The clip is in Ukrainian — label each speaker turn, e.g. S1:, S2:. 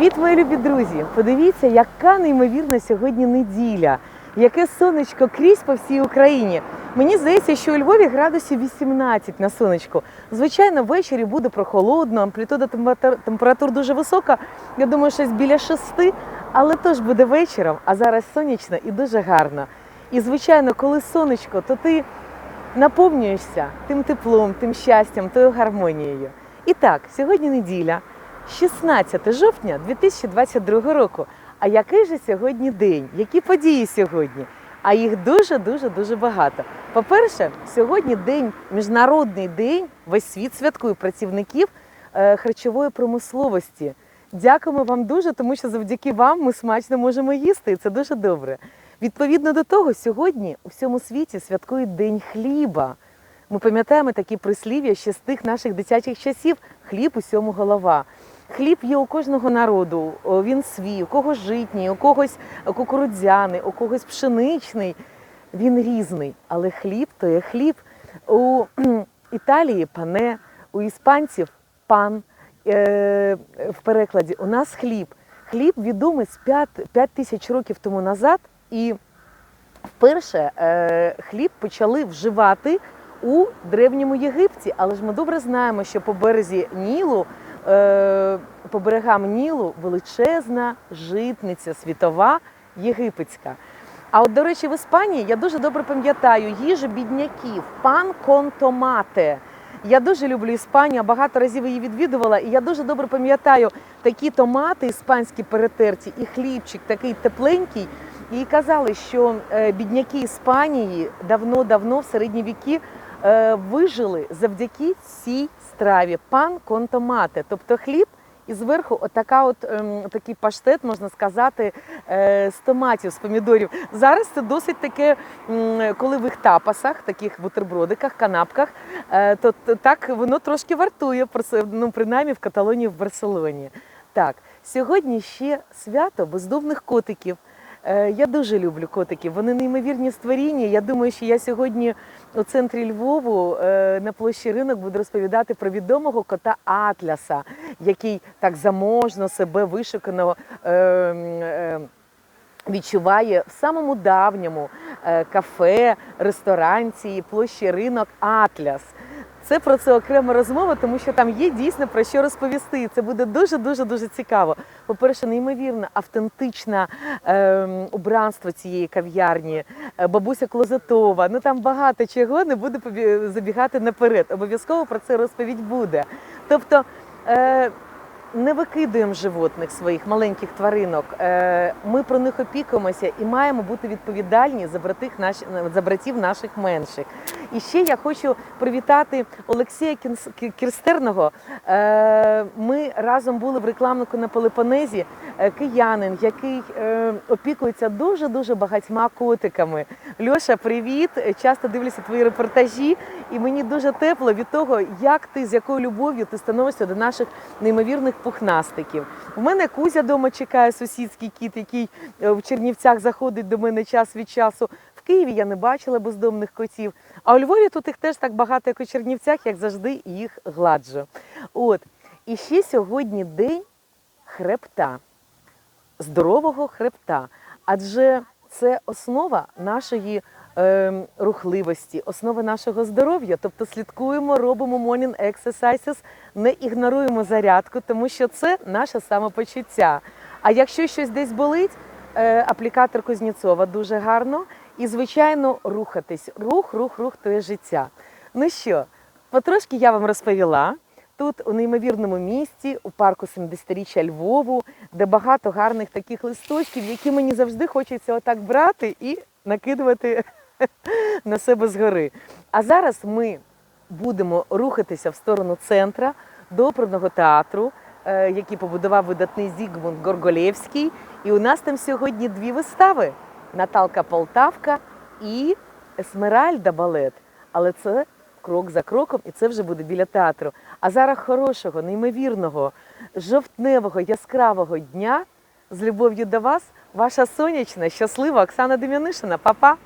S1: Привіт, мої любі друзі! Подивіться, яка неймовірна сьогодні неділя, яке сонечко крізь по всій Україні. Мені здається, що у Львові градусів 18 на сонечку. Звичайно, ввечері буде прохолодно, амплітуда температур, дуже висока. Я думаю, щось біля 6, але то ж буде вечором, а зараз сонячно і дуже гарно. І звичайно, коли сонечко, то ти наповнюєшся тим теплом, тим щастям, тою гармонією. І так, сьогодні неділя, 16 жовтня 2022 року. А який же сьогодні день? Які події сьогодні? А їх дуже дуже дуже багато. По-перше, сьогодні день, міжнародний день, весь світ святкує працівників е, харчової промисловості. Дякуємо вам дуже, тому що завдяки вам ми смачно можемо їсти, і це дуже добре. Відповідно до того, сьогодні у всьому світі святкують День хліба. Ми пам'ятаємо такі прислів'я ще з тих наших дитячих часів хліб усьому голова. Хліб є у кожного народу, він свій, у когось житній, у когось кукурудзяний, у когось пшеничний. Він різний, але хліб то є хліб. У Італії пане, у іспанців пан е, в перекладі. У нас хліб. Хліб відомий з 5, 5 тисяч років тому назад, і вперше е, хліб почали вживати у древньому Єгипті. Але ж ми добре знаємо, що по березі Нілу, по берегам Нілу величезна житниця світова єгипетська. А от, до речі, в Іспанії я дуже добре пам'ятаю їжу бідняків, пан контомате. Я дуже люблю Іспанію, багато разів її відвідувала, і я дуже добре пам'ятаю такі томати іспанські перетерті і хлібчик такий тепленький. І казали, що е, бідняки Іспанії давно-давно в середні віки е, вижили завдяки цій страві пан контомате, тобто хліб. І зверху отака от, ем, такий паштет, можна сказати, е, з томатів, з помідорів. Зараз це досить таке, м, коли в їх тапасах, таких бутербродиках, канапках, е, то, так воно трошки вартує, ну, принаймні в Каталонії, в Барселоні. Так, сьогодні ще свято бездомних котиків. Е, Я дуже люблю котиків. Вони неймовірні створіння. Я думаю, що я сьогодні у центрі Львову е, на площі ринок буду розповідати про відомого кота Атляса, який так заможно себе вишукано. е, Відчуває в самому давньому кафе, ресторанції, площі ринок Атляс. Це про це окрема розмова, тому що там є дійсно про що розповісти. Це буде дуже дуже дуже цікаво. По-перше, неймовірно автентичне е, убранство цієї кав'ярні, е, бабуся Клозетова. Ну там багато чого не буде забігати наперед. Обов'язково про це розповідь буде. Тобто. Е, не викидуємо животних своїх маленьких тваринок. Е, Ми про них опікуємося і маємо бути відповідальні за братів наших менших. І ще я хочу привітати Олексія Кірстерного. Е, Ми разом були в рекламнику на Пелепонезі. Е, Киянин, який е, опікується дуже дуже багатьма котиками. Льоша, привіт! Часто дивлюся твої репортажі, і мені дуже тепло від того, як ти з якою любов'ю ти становишся до наших неймовірних пухнастиків. У мене Кузя вдома чекає сусідський кіт, який в Чернівцях заходить до мене час від часу. Києві я не бачила бездомних котів. А у Львові тут їх теж так багато, як у Чернівцях, як завжди, їх гладжу. От. І ще сьогодні день хребта, здорового хребта. Адже це основа нашої е, рухливості, основа нашого здоров'я. Тобто слідкуємо, робимо morning exercises, не ігноруємо зарядку, тому що це наше самопочуття. А якщо щось десь болить, е, аплікатор Кузнєцова дуже гарно. І, звичайно, рухатись. Рух, рух, рух то є життя. Ну що, потрошки я вам розповіла. Тут у неймовірному місці, у парку 70-річчя Львову, де багато гарних таких листочків, які мені завжди хочеться отак брати і накидувати на себе згори. А зараз ми будемо рухатися в сторону центра до оперного театру, е, який побудував видатний Зігмунд Горголєвський. І у нас там сьогодні дві вистави: Наталка Полтавка і Есмеральда балет. Але це крок за кроком, і це вже буде біля театру. А зараз хорошого, неймовірного, жовтневого, яскравого дня з любов'ю до вас, ваша сонячна, щаслива Оксана Дем'янишина. Па-па!